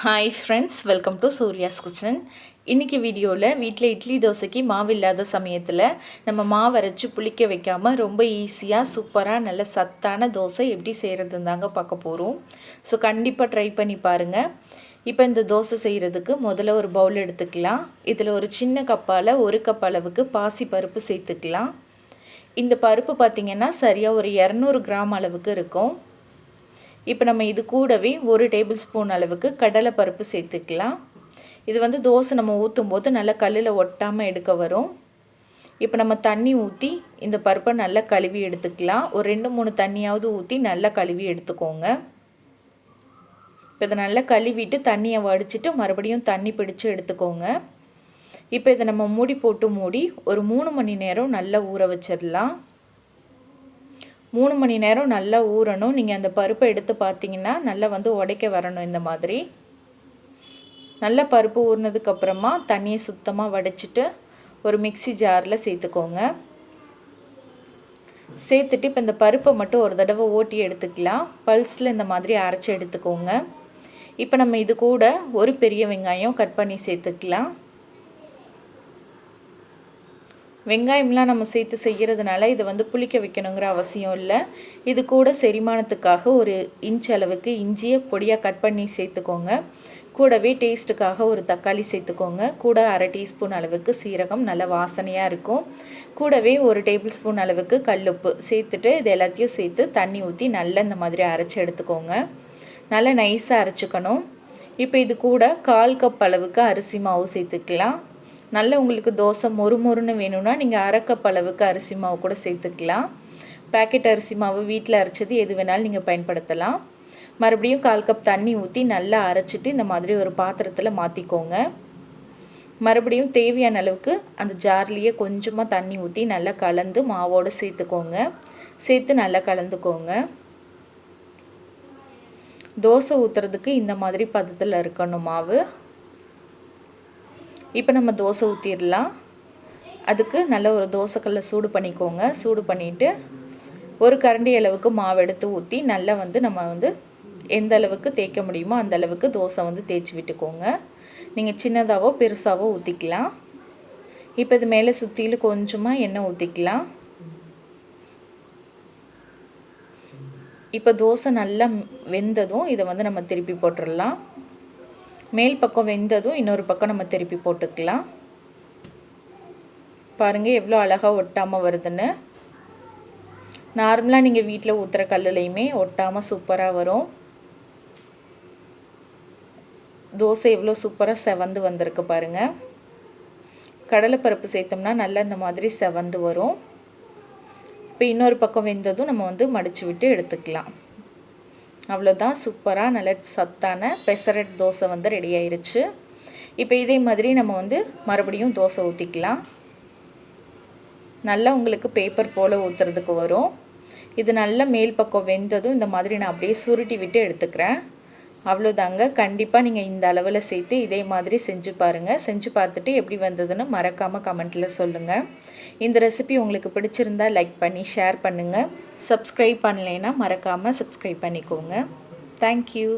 Hi friends welcome to Surya's kitchen இன்றைக்கி வீடியோவில் வீட்டில் இட்லி தோசைக்கு மாவு இல்லாத சமயத்தில் நம்ம மாவு அரைச்சி புளிக்க வைக்காமல் ரொம்ப ஈஸியாக சூப்பராக நல்ல சத்தான தோசை எப்படி செய்கிறதுன்னு தாங்க பார்க்க போகிறோம் ஸோ கண்டிப்பாக ட்ரை பண்ணி பாருங்கள் இப்போ இந்த தோசை செய்கிறதுக்கு முதல்ல ஒரு பவுல் எடுத்துக்கலாம். இதில் ஒரு சின்ன கப்பால் ஒரு கப் அளவுக்கு பாசி பருப்பு சேர்த்துக்கலாம். இந்த பருப்பு பார்த்திங்கன்னா சரியாக ஒரு இரநூறு கிராம் அளவுக்கு இருக்கும். இப்போ நம்ம இது கூடவே ஒரு டேபிள் ஸ்பூன் அளவுக்கு கடலை பருப்பு சேர்த்துக்கலாம். இது வந்து தோசை நம்ம ஊற்றும் போது நல்லா கல்லில் ஒட்டாமல் எடுக்க வரும். இப்போ நம்ம தண்ணி ஊற்றி இந்த பருப்பை நல்லா கழுவி எடுத்துக்கலாம். ஒரு ரெண்டு மூணு தண்ணியாவது ஊற்றி நல்லா கழுவி எடுத்துக்கோங்க. இப்போ இதை நல்லா கழுவிட்டு தண்ணியை வடிச்சிட்டு மறுபடியும் தண்ணி பிடிச்சி எடுத்துக்கோங்க. இப்போ இதை நம்ம மூடி போட்டு மூடி ஒரு மூணு மணி நேரம் நல்லா ஊற வச்சிடலாம். மூணு மணி நேரம் நல்லா ஊறணும். நீங்கள் அந்த பருப்பை எடுத்து பார்த்தீங்கன்னா நல்லா வந்து உடைக்க வரணும் இந்த மாதிரி. நல்லா பருப்பு ஊறினதுக்கப்புறமா தண்ணியை சுத்தமாக வடிச்சிட்டு ஒரு மிக்சி ஜாரில் சேர்த்துக்கோங்க. சேர்த்துட்டு இப்போ இந்த பருப்பை மட்டும் ஒரு தடவை ஓட்டி எடுத்துக்கலாம். பல்ஸில் இந்த மாதிரி அரைச்சி எடுத்துக்கோங்க. இப்போ நம்ம இது கூட ஒரு பெரிய வெங்காயம் கட் பண்ணி சேர்த்துக்கலாம். வெங்காயம்லாம் நம்ம சேர்த்து செய்கிறதுனால இதை வந்து புளிக்க வைக்கணுங்கிற அவசியம் இல்லை. இது கூட செரிமானத்துக்காக ஒரு இன்ச் அளவுக்கு இஞ்சியை பொடியாக கட் பண்ணி சேர்த்துக்கோங்க. கூடவே டேஸ்ட்டுக்காக ஒரு தக்காளி சேர்த்துக்கோங்க. கூட அரை டீஸ்பூன் அளவுக்கு சீரகம் நல்ல வாசனையாக இருக்கும். கூடவே ஒரு டேபிள் ஸ்பூன் அளவுக்கு கல்லுப்பு சேர்த்துட்டு இது எல்லாத்தையும் சேர்த்து தண்ணி ஊற்றி நல்லா இந்த மாதிரி அரைச்சி எடுத்துக்கோங்க. நல்லா நைஸாக அரைச்சிக்கணும். இப்போ இது கூட கால் கப் அளவுக்கு அரிசி மாவு சேர்த்துக்கலாம். நல்ல உங்களுக்கு தோசை மொறு மொறுன்னு வேணும்னா நீங்கள் அரைக்கப் அளவுக்கு அரிசி மாவு கூட சேர்த்துக்கலாம். பேக்கெட் அரிசி மாவு வீட்டில் அரைச்சது எது வேணாலும் நீங்கள் பயன்படுத்தலாம். மறுபடியும் கால் கப் தண்ணி ஊற்றி நல்லா அரைச்சிட்டு இந்த மாதிரி ஒரு பாத்திரத்தில் மாற்றிக்கோங்க மறுபடியும் தேவையான அளவுக்கு அந்த ஜார்லேயே கொஞ்சமாக தண்ணி ஊற்றி நல்லா கலந்து மாவோடு சேர்த்துக்கோங்க. சேர்த்து நல்லா கலந்துக்கோங்க. தோசை ஊற்றுறதுக்கு இந்த மாதிரி பதத்தில் இருக்கணும் மாவு. இப்போ நம்ம தோசை ஊற்றிடலாம் அதுக்கு நல்ல ஒரு தோசைக்கல்லை சூடு பண்ணிக்கோங்க. சூடு பண்ணிவிட்டு ஒரு கரண்டி அளவுக்கு மாவு எடுத்து ஊற்றி நல்லா வந்து நம்ம வந்து எந்த அளவுக்கு தேய்க்க முடியுமோ அந்த அளவுக்கு தோசை வந்து தேய்ச்சி விட்டுக்கோங்க. நீங்கள் சின்னதாகவோ பெருசாகவோ ஊற்றிக்கலாம் இப்போ இது மேலே சுற்றிலும் கொஞ்சமாக எண்ணெய் ஊற்றிக்கலாம் இப்போ தோசை நல்லா வெந்ததும் இதை வந்து நம்ம திருப்பி போட்டுடலாம். மேல் பக்கம் வெந்ததும் இன்னொரு பக்கம் நம்ம திருப்பி போட்டுக்கலாம். பாருங்கள் எவ்வளோ அழகாக ஒட்டாமல் வருதுன்னு. நார்மலாக நீங்கள் வீட்டில் ஊற்றுற கல்லுலையுமே ஒட்டாமல் சூப்பராக வரும். தோசை எவ்வளோ சூப்பராக செவந்து வந்திருக்கு பாருங்கள் கடலைப்பருப்பு சேர்த்தோம்னா நல்லா இந்த மாதிரி செவந்து வரும். இப்போ இன்னொரு பக்கம் வெந்ததும் நம்ம வந்து மடித்து விட்டு எடுத்துக்கலாம். அவ்வளோதான் சூப்பராக நல்ல சத்தான பெசரட் தோசை வந்து ரெடி ஆயிருச்சு. இப்போ இதே மாதிரி நம்ம வந்து மறுபடியும் தோசை ஊற்றிக்கலாம் நல்லா உங்களுக்கு பேப்பர் போல் ஊற்றுறதுக்கு வரும். இது நல்லா மேல் பக்கம் வெந்ததும் இந்த மாதிரி நான் அப்படியே சுருட்டி விட்டு எடுத்துக்கிறேன். அவ்வளோதாங்க கண்டிப்பாக நீங்கள் இந்த அளவில் சேர்த்து இதே மாதிரி செஞ்சு பாருங்கள் செஞ்சு பார்த்துட்டு எப்படி வந்ததுன்னு மறக்காமல் கமெண்ட்டில் சொல்லுங்கள் இந்த ரெசிபி உங்களுக்கு பிடிச்சிருந்தா லைக் பண்ணி ஷேர் பண்ணுங்கள் சப்ஸ்கிரைப் பண்ணலைன்னா மறக்காமல் சப்ஸ்கிரைப் பண்ணிக்கோங்க. தேங்க்யூ